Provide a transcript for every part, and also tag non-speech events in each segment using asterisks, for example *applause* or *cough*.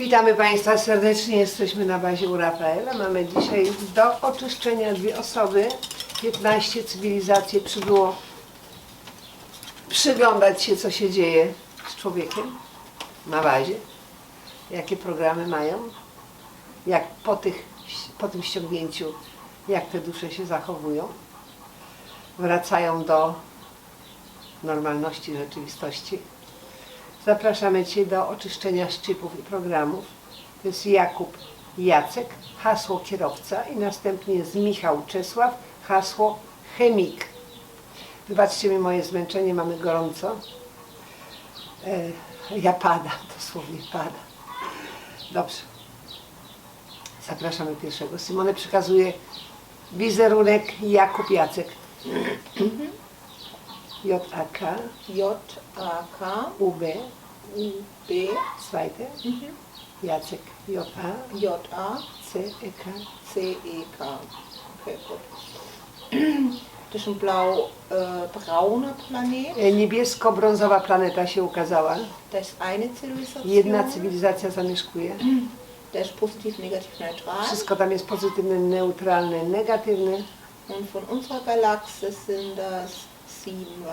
Witamy Państwa serdecznie. Jesteśmy na bazie u Rafaela. Mamy dzisiaj do oczyszczenia dwie osoby. 15 cywilizacji przybyło przyglądać się, co się dzieje z człowiekiem na bazie. Jakie programy mają. Jak po, tych, po tym ściągnięciu, jak te dusze się zachowują. Wracają do normalności rzeczywistości. Zapraszamy Cię do oczyszczenia szczypów i programów. To jest Jakub Jacek, hasło kierowca i następnie jest Michał Czesław, hasło chemik. Wybaczcie mi moje zmęczenie, mamy gorąco. E, ja padam, *laughs* dosłownie padam. Dobrze. Zapraszamy pierwszego. Simone przekazuje wizerunek Jakub Jacek. J-A-K, J-A-K, U-B, U-B, zweite. Jacek, J-A, J-A, C-E-K. C-E-K. Okay, gut. *clears throat* Das ist ein blau-brauner Planet. E, Niebiesko-brązowa planeta się ukazała. Das ist eine Zivilisation. Jedna cywilizacja zamieszkuje. Der ist positiv, negativ, neutral. Wszystko tam jest pozytywne, neutralne, negatywne. Und von unserer Galaxie sind das.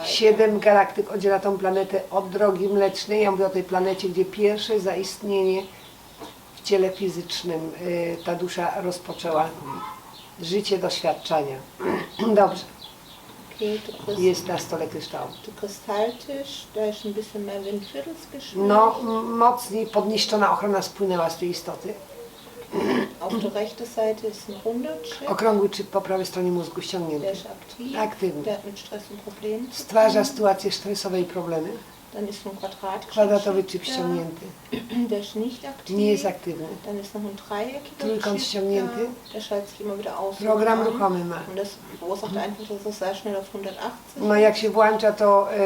Siedem galaktyk oddziela tą planetę od drogi mlecznej. Ja mówię o tej planecie, gdzie pierwsze zaistnienie w ciele fizycznym e, ta dusza rozpoczęła życie doświadczania. *clears throat* Dobrze, Okay, jest na stole geschmückt. No, mocniej podniszczona ochrona spłynęła z tej istoty. Auf der rechten Seite ist ein runder Chip. Okrągły czyp po prawej stronie mózgu Der ściągnięty. ist aktiv. Aktywny. Der hat mit Stress zu Stwarza tun. sytuacje stresowe i problemy. Dann ist ein Kwadratowy czyp ściągnięty. Der ist nicht aktiv. Nie jest aktywny. Dann ist noch ein dreieckiger Trójkąt Chip ściągnięty. da. Der schaltet sich immer wieder aus. und Program an. ruchomy ma. Und das verursacht einfach, dass es sehr schnell auf 180 No jak się włącza, to e,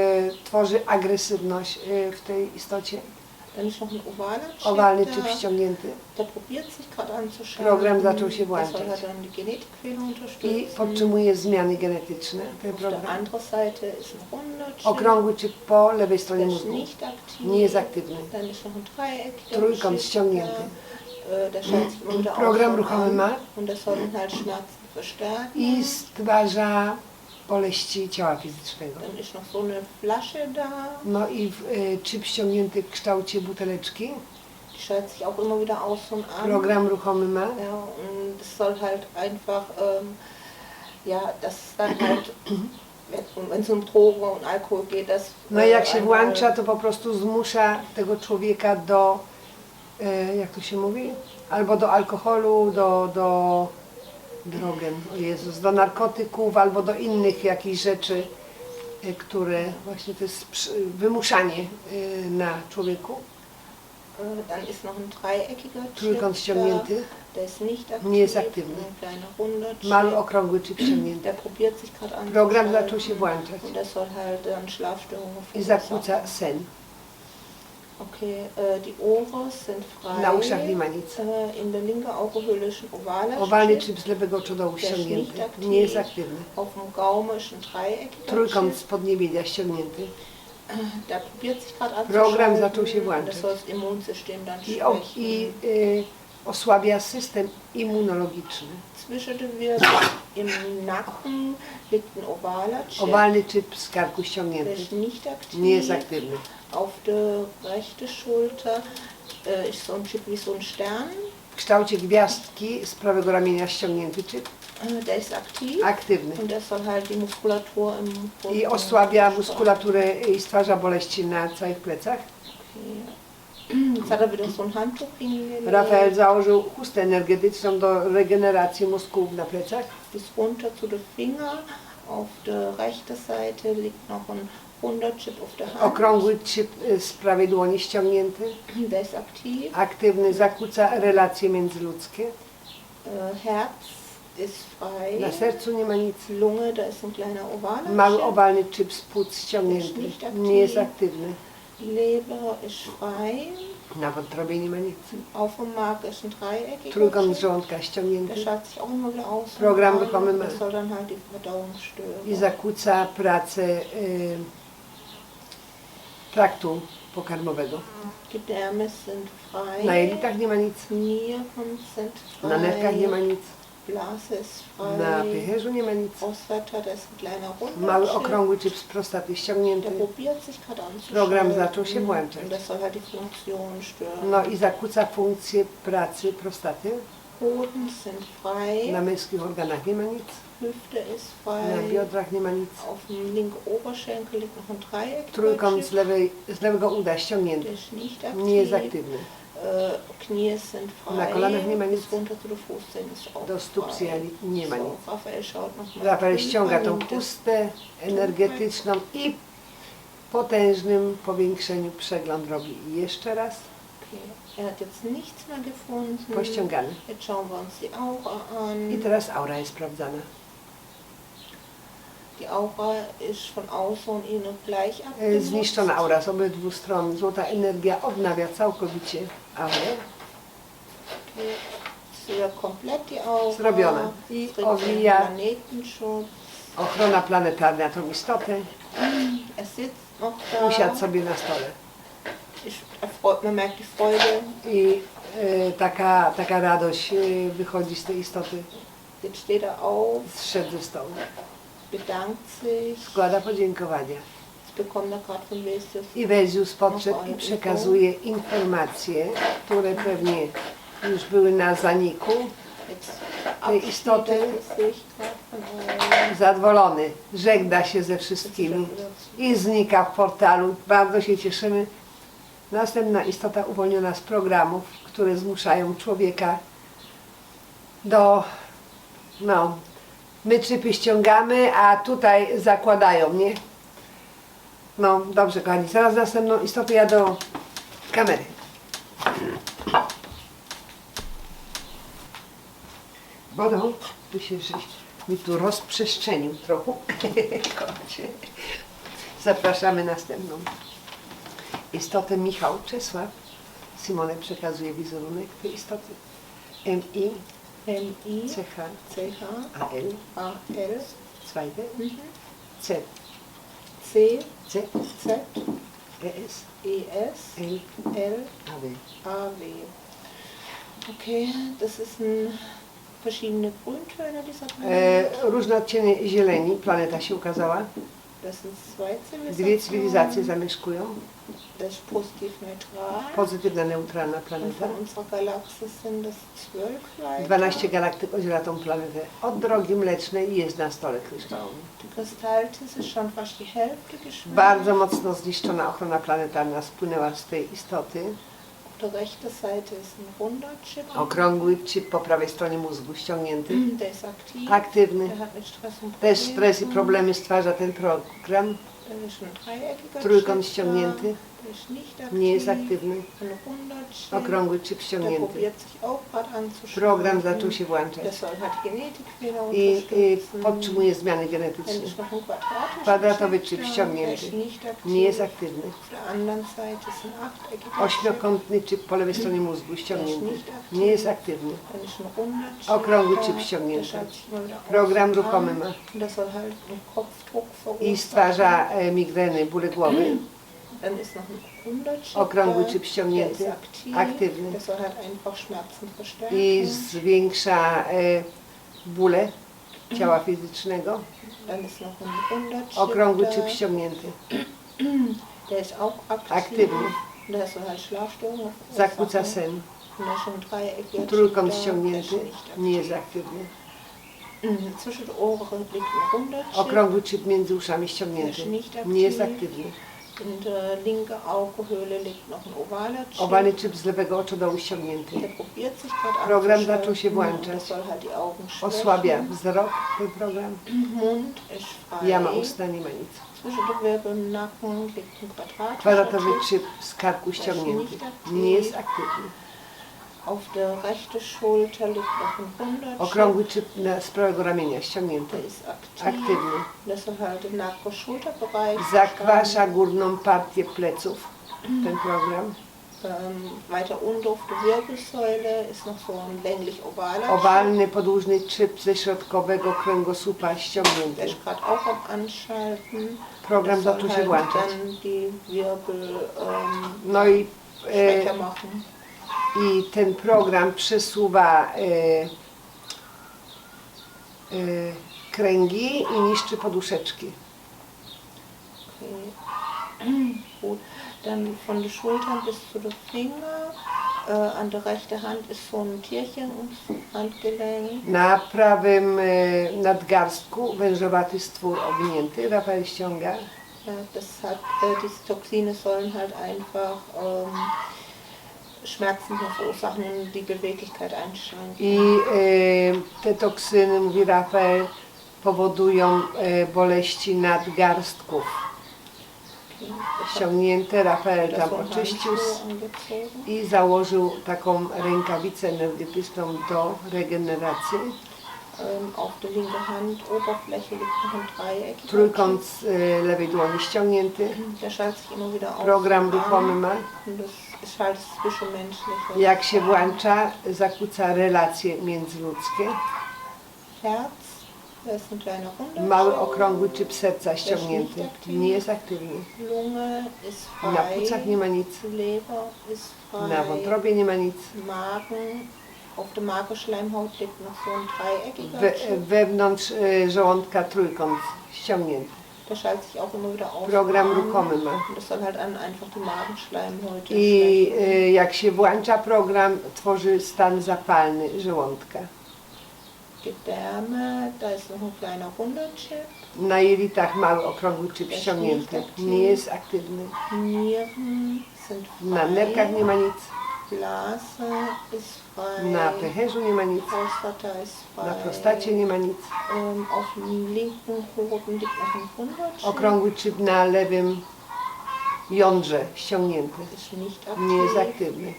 tworzy agresywność e, w tej istocie. Dann ist noch ein ovaler Chip Owalny czyp ściągnięty Der probiert sich gerade anzuschalten. Program zaczął się Das włączać. soll halt dann die Genetikquelle i unterstützen. podtrzymuje zmiany genetyczne. Ten Auf der program. anderen Seite ist ein runder Chip. Okrągły czyp po lewej stronie Der ist mózgu. nicht aktiv. Nie jest aktywny. Dann ist noch ein Trójkąt Chip ściągnięty. Äh, Der schaltet sich immer wieder Program und an. ma. Und das soll Schmerzen verstärken. I stwarza boleści ciała fizycznego. Dann ist noch so eine Flasche da. No i w, e, czyp ściągnięty w kształcie buteleczki. Die schaltet sich auch immer wieder aus und an. Program ruchomy ma. Ja, und das soll halt einfach, ähm, ja, das ist dann halt, wenn es um Drogen und Alkohol geht, das. No äh, i jak się einmal- włącza, to po prostu zmusza tego człowieka do, e, jak to się mówi, albo do alkoholu, do, do drogen, o Jezus, do narkotyków, albo do innych jakichś rzeczy, e, które właśnie to jest wymuszanie e, na człowieku. Äh, Dann ist noch ein dreieckiger Chip. Trójkąt ściągnięty. Der ist nicht aktiv. Nie jest aktywny. Chip. mały okrągły czyp ściągnięty. Der probiert sich gerade an. Program zaczął się włączać i zakłóca sen. Okay, äh, die Ohren sind frei. Na uszach nie ma nic. Äh, in der linken Augenhöhle ist ein ovaler Owalny Chip. z lewego ściągnięty, aktiv. nie jest aktywny. Auf dem Gaumen ist ein dreieckiger Trójkąt Chip. podniebienia ściągnięty. Der probiert sich gerade Program zaczął się włączać. Das soll das Immunsystem dann i, o, schwächen. i y, osłabia system immunologiczny. Zwischen den Wirbeln im Nacken liegt ein ovaler Chip. Owalny czyp z karku Der ściągnięty. ist nicht aktiv. Nie jest aktywny. Auf der rechten Schulter äh, ist so ein Chip wie so ein Stern. W kształcie gwiazdki z prawego ramienia ściągnięty czyp. Äh, der ist aktiv. Aktywny. Und der soll halt die Muskulatur im I osłabia muskulaturę i stwarza boleści na całych plecach. Okay. Handtuch hingelegt. Rafael założył chustę energetyczną do regeneracji mózgów na plecach. Bis runter zu den Finger. Auf der rechten Seite liegt noch ein runder Chip auf der Hand. Okrągły czyp y, z prawej dłoni ściągnięty. Der ist aktiv. Aktywny, zakłóca relacje międzyludzkie. Äh, Herz ist frei. Na sercu nie ma nic. Lunge, da ist ein kleiner ovaler Mały Chip. owalny czyp z płuc ściągnięty. Nie jest aktywny. Leber ist frei. Na wątrobie nie ma nic. Auf dem Mark ist ein dreieckiger Trójkąt ściągnięty schaltet sich auch immer wieder aus. und Program bekommen. Das soll dann halt die Verdauung stören. i zakłóca pracę y, traktu pokarmowego. Sind frei. Na jelitach nie ma nic, Nieren sind frei. na nerkach nie ma nic, Blase ist na frei. pęcherzu nie ma nic. Ist ein kleiner Mały okrągły z prostaty ściągnięty. Der probiert sich gerade. Program zaczął się włączać. Und das soll halt die Funktion stören. No i zakłóca funkcję pracy prostaty. Hoden sind frei. Na męskich organach nie ma nic, Hüfte ist na frei. biodrach nie ma nic. Auf dem linken Oberschenkel liegt noch ein Dreieck. Trójkąt z, lewej, z lewego uda ściągnięty, Der ist nicht nie jest aktywny. Frei. Na kolanach nie ma nic. Do stóp frei. cyjali nie ma nic. Rafael ściąga tą pustę energetyczną i potężnym powiększeniu przegląd robi. I jeszcze raz Okay. Er hat jetzt nichts mehr gefunden. pościągany. Jetzt schauen wir uns die Aura an. I teraz aura jest sprawdzana. Die Aura ist von außen und innen gleich E, abgenutzt. Zniszczona aura z obydwu stron. Złota energia odnawia całkowicie aurę. Wieder komplett die Aura. Zrobione. I owija Planetenschutz. ochrona planetarna tą istotę. Er sitzt noch da. Usiadł sobie na stole. Ich, er freut, man merkt die Freude. I e, taka, taka radość e, wychodzi z tej istoty. Jetzt steht er auf, Zszedł ze stołu. Bedankt sich. Składa podziękowania. Jetzt bekommt er gerade von Vesius I Wezius podszedł i przekazuje informacje, które pewnie już były na zaniku. tej istoty. Zadowolony, żegna się ze wszystkimi i znika w portalu. Bardzo się cieszymy. Następna istota uwolniona z programów, które zmuszają człowieka do, no, my czypy ściągamy, a tutaj zakładają, nie? No, dobrze kochani, zaraz następną istotę ja do kamery. Wodą, tu się żeś mi tu rozprzestrzenił trochę. *laughs* Zapraszamy następną istotę Michał Czesław. Simone przekazuje wizerunek tej istoty. M-I, M-I, C-H, C-H, A-L, A-L, zweite, mhm. C, C, C, Z, E-S, E-S, L, L, A-W. A-W. Okay, das ist ein verschiedene Grüntöne dieser E, Planet. różne odcienie zieleni, planeta się ukazała. Dwie cywilizacje zamieszkują. Pozytywna, neutralna planeta. von unserer Galaxie sind das zwölf Leiter. 12 galaktyk odziela tą planetę. Od drogi mlecznej jest na stole kryształowym. Bardzo mocno zniszczona ochrona planetarna spłynęła z tej istoty. Der rechten Seite ist ein runder Chip. Okrągły chip po prawej stronie mózgu ściągnięty. Der ist aktiv. Aktywny. Der hat mit Stress und Też stres i problemy stwarza ten program. Der ist ein dreieckiger Trójkąt Chip ściągnięty. Da. Der ist nicht aktiv. Nie jest aktywny. Okrągły chip Der ściągnięty. Program zaczął się włączać. I, i unterstützen. podtrzymuje zmiany genetyczne. Kwadratowy Chip. Der ściągnięty. Nie jest aktywny. Ośmiokątny chip po lewej stronie mózgu ściągnięty. Nie jest aktywny. Okrągły chip Der ściągnięty. Program ruchomy ma. I stwarza e, migreny, bóle głowy. Okrągły Der ściągnięty. Aktywny. I zwiększa e, bóle ciała fizycznego. Okrągły *clears throat* auch aktiv. Aktywny. Zakłóca sen. Trójkąt ściągnięty. Nie jest aktywny. *clears throat* Okrągły chip między uszami ściągnięty. Nie jest aktywny. In der linken Augenhöhle liegt noch ein ovaler Chip. Owalny chip z lewego oczodołu ściągnięty. Der probiert sich gerade Program zaczął się włączać. Das soll halt die Augen schwächen. Osłabia wzrok ten program. Mund ist frei. Jama usta, nie ma nic. Zwischen den Wirbeln im Nacken liegt ein quadratischer Kwadratowy Chip. chip z karku ściągnięty. Nie jest aktywny. Auf der rechten Schulter liegt noch ein runder Chip. Okrągły chip na, z prawego ramienia ściągnięty. Der ist aktiv. Aktywny. Das soll halt den Nacken-Schulterbereich Zakwasza górną partię pleców ten program. Ähm, weiter unten auf der Wirbelsäule ist noch so ein länglich-ovaler Owalny, podłużny czyp ze środkowego kręgosłupa Der ściągnięty. ist gerade auch am Anschalten. Program Das soll zaczął się halt włączać. dann die Wirbel ähm, No i, e, schwächer machen. I ten program przesuwa e, e, kręgi i niszczy poduszeczki. Gut. Dann von den Schultern bis zu den Finger. Äh, an der rechten Hand ist so ein Tierchen ums Handgelenk. Na prawym e, nadgarstku wężowaty stwór owinięty. Rafael ściąga. Ja, das hat, äh, diese Toxine sollen halt einfach ähm, Schmerzen verursachen und die Beweglichkeit einschränken. I e, te toksyny, mówi Rafael, powodują e, boleści nadgarstków. Ściągnięte, Rafael tam oczyścił i założył taką rękawicę energetyczną do regeneracji. Auf der linken Hand Oberfläche liegt noch ein Dreieck. Trójkąt z e, lewej dłoni ściągnięty. Der schaltet sich immer wieder auf. Program ruchomy ma. Das Jak się włącza, zakłóca relacje międzyludzkie. Herz, da ist ein kleiner Unterschied. Mały, okrągły czyp serca ściągnięty. Nie jest aktywny. Lunge ist frei. Na płucach nie ma nic. Leber ist frei. Na wątrobie nie ma nic. Magen, auf der Magenschleimhaut liegt noch so ein dreieckiger We, wewnątrz e, żołądka trójkąt ściągnięty. Der schaltet sich auch immer wieder auf. Program an. ruchomy ma. Das soll halt an einfach die Magenschleimhäute I e, jak się włącza program, tworzy stan zapalny żołądka. Gedärme, da ist noch ein kleiner runder Chip. Na jelitach mały, okrągły czyp ściągnięty. Nie jest aktywny. Nieren sind frei. Na nerkach nie ma nic. Na pęcherzu nie ma nic. Na prostacie nie ma nic. Wunderchip. Okrągły czyp na lewym jądrze ściągnięty. Nie jest aktywny.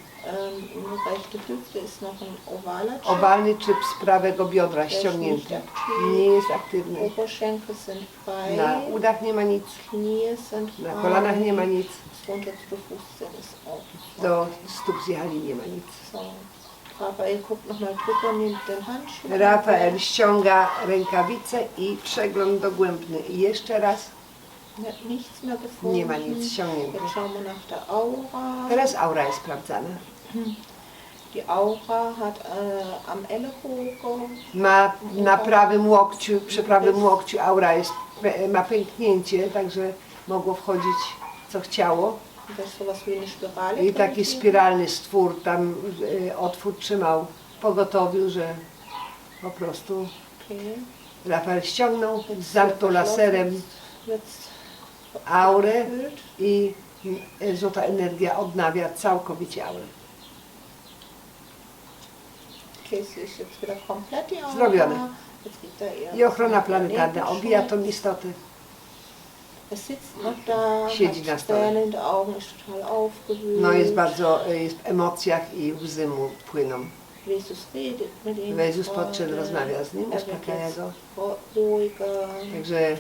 Ovaler Chip. Owalny czyp z prawego biodra ściągnięty. Nie jest aktywny. Na udach nie ma nic. Na kolanach nie ma nic. Ist auch frei. Do stóp zjechali nie ma nic. So. Rafael guckt nochmal drüber, nimmt den Handschuh. Rafael ściąga rękawice i przegląd dogłębny. I jeszcze raz Er hat nichts mehr gefunden. nie ma nic ściągnięte. Jetzt schauen wir nach der Aura. Teraz aura jest sprawdzana. Die Aura hat äh, am Ellenbogen Ma na prawym łokciu, przy prawym łokciu aura jest, ma pęknięcie, także mogło wchodzić co chciało. I taki spiralny stwór tam y, otwór trzymał w pogotowiu, że po prostu. Rafael ściągnął, zamknął laserem aurę i y, złota energia odnawia całkowicie aurę. Zrobione. I ochrona planetarna obija tą istotę. Er sitzt noch da, Siedzi na hat stole. Augen, ist total aufgewühlt. No jest bardzo, y, jest w emocjach i łzy mu płyną. Jesus redet mit ihm. Jezus podszedł, rozmawia z nim, Er wird uspokaja jetzt go. ruhiger. Także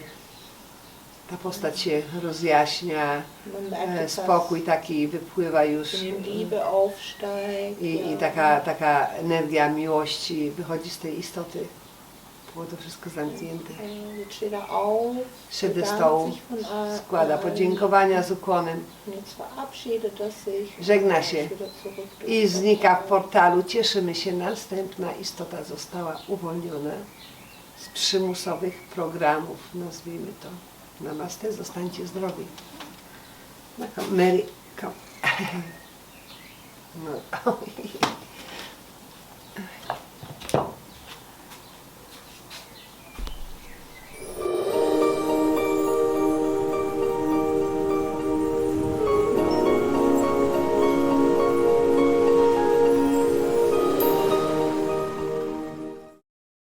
ta postać się rozjaśnia, Man merkt, e, dass spokój taki wypływa już Liebe aufsteigt. i, i ja. taka, taka energia miłości wychodzi z tej istoty. Było to wszystko zamknięte. Szedł do stołu, składa podziękowania z ukłonem. Żegna się. I znika w Portal. portalu. Cieszymy się, następna istota została uwolniona z przymusowych programów, nazwijmy to. Namaste, zostańcie zdrowi. Mary, come. *laughs* No.